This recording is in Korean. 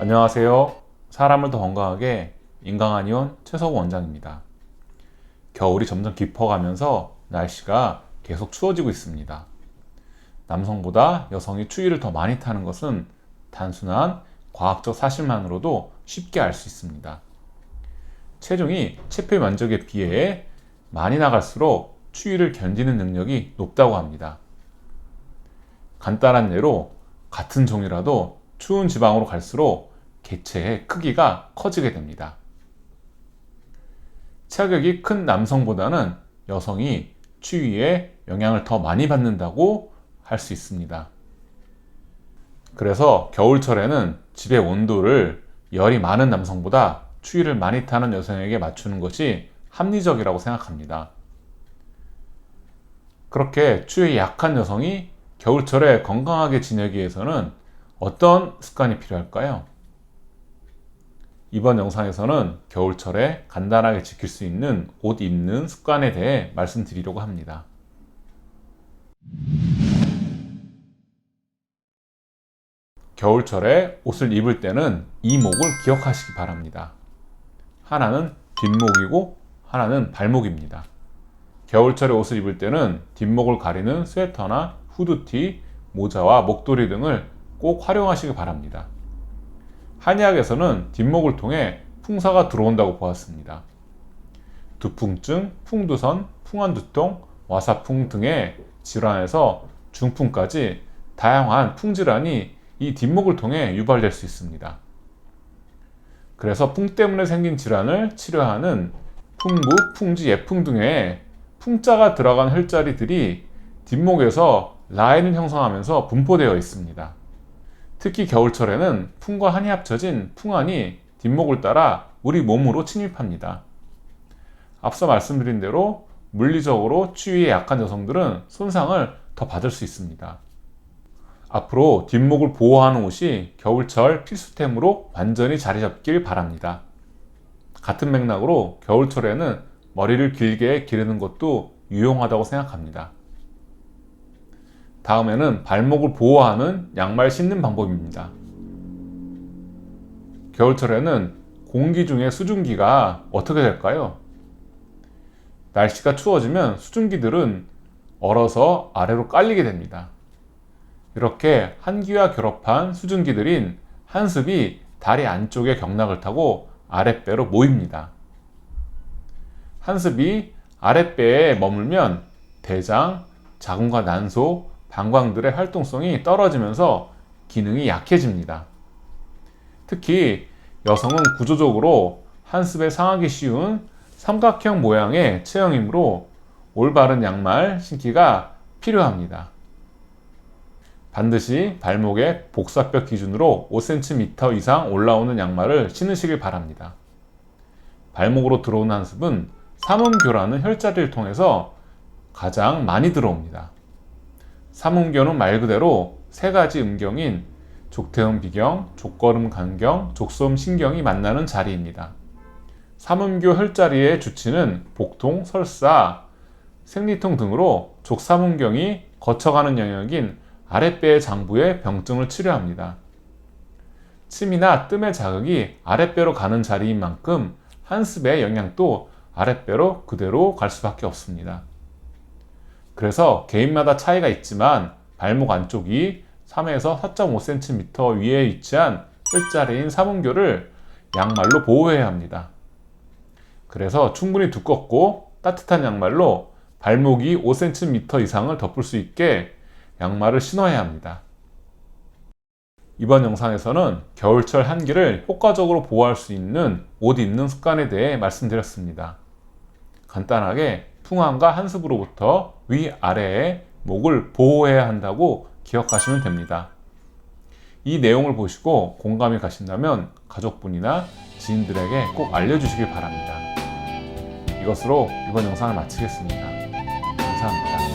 안녕하세요. 사람을 더 건강하게 인강한 의원 최석우 원장입니다. 겨울이 점점 깊어가면서 날씨가 계속 추워지고 있습니다. 남성보다 여성이 추위를 더 많이 타는 것은 단순한 과학적 사실만으로도 쉽게 알 수 있습니다. 체중이 체표 면적에 비해 많이 나갈수록 추위를 견디는 능력이 높다고 합니다. 간단한 예로 같은 종이라도 추운 지방으로 갈수록 개체의 크기가 커지게 됩니다. 체격이 큰 남성보다는 여성이 추위에 영향을 더 많이 받는다고 할 수 있습니다. 그래서 겨울철에는 집의 온도를 열이 많은 남성보다 추위를 많이 타는 여성에게 맞추는 것이 합리적이라고 생각합니다. 그렇게 추위에 약한 여성이 겨울철에 건강하게 지내기 위해서는 어떤 습관이 필요할까요? 이번 영상에서는 겨울철에 간단하게 지킬 수 있는 옷 입는 습관에 대해 말씀드리려고 합니다. 겨울철에 옷을 입을 때는 이 목을 기억하시기 바랍니다. 하나는 뒷목이고 하나는 발목입니다. 겨울철에 옷을 입을 때는 뒷목을 가리는 스웨터나 후드티, 모자와 목도리 등을 꼭 활용하시기 바랍니다. 한의학에서는 뒷목을 통해 풍사가 들어온다고 보았습니다. 두풍증, 풍두선, 풍한두통, 와사풍 등의 질환에서 중풍까지 다양한 풍질환이 이 뒷목을 통해 유발될 수 있습니다. 그래서 풍 때문에 생긴 질환을 치료하는 풍부, 풍지, 예풍 등의 풍자가 들어간 혈자리들이 뒷목에서 라인을 형성하면서 분포되어 있습니다. 특히 겨울철에는 풍과 한이 합쳐진 풍한이 뒷목을 따라 우리 몸으로 침입합니다. 앞서 말씀드린 대로 물리적으로 추위에 약한 여성들은 손상을 더 받을 수 있습니다. 앞으로 뒷목을 보호하는 옷이 겨울철 필수템으로 완전히 자리 잡길 바랍니다. 같은 맥락으로 겨울철에는 머리를 길게 기르는 것도 유용하다고 생각합니다. 다음에는 발목을 보호하는 양말 신는 방법입니다. 겨울철에는 공기 중에 수증기가 어떻게 될까요? 날씨가 추워지면 수증기들은 얼어서 아래로 깔리게 됩니다. 이렇게 한기와 결합한 수증기들인 한습이 다리 안쪽의 경락을 타고 아랫배로 모입니다. 한습이 아랫배에 머물면 대장, 자궁과 난소, 방광들의 활동성이 떨어지면서 기능이 약해집니다. 특히 여성은 구조적으로 한습에 상하기 쉬운 삼각형 모양의 체형이므로 올바른 양말 신기가 필요합니다. 반드시 발목의 복사뼈 기준으로 5cm 이상 올라오는 양말을 신으시길 바랍니다. 발목으로 들어오는 한습은 삼음교라는 혈자리를 통해서 가장 많이 들어옵니다. 삼음교는 말 그대로 세 가지 음경인 족태음 비경, 족걸음 간경, 족소음 신경이 만나는 자리입니다. 삼음교 혈자리의 주치는 복통, 설사, 생리통 등으로 족삼음경이 거쳐가는 영역인 아랫배의 장부의 병증을 치료합니다. 침이나 뜸의 자극이 아랫배로 가는 자리인 만큼 한습의 영향도 아랫배로 그대로 갈 수밖에 없습니다. 그래서 개인마다 차이가 있지만 발목 안쪽이 3에서 4.5cm 위에 위치한 혈자리인 삼음교를 양말로 보호해야 합니다. 그래서 충분히 두껍고 따뜻한 양말로 발목이 5cm 이상을 덮을 수 있게 양말을 신어야 합니다. 이번 영상에서는 겨울철 한기를 효과적으로 보호할 수 있는 옷 입는 습관에 대해 말씀드렸습니다. 간단하게 풍한과 한습으로부터 위아래의 목을 보호해야 한다고 기억하시면 됩니다. 이 내용을 보시고 공감이 가신다면 가족분이나 지인들에게 꼭 알려주시길 바랍니다. 이것으로 이번 영상을 마치겠습니다. 감사합니다.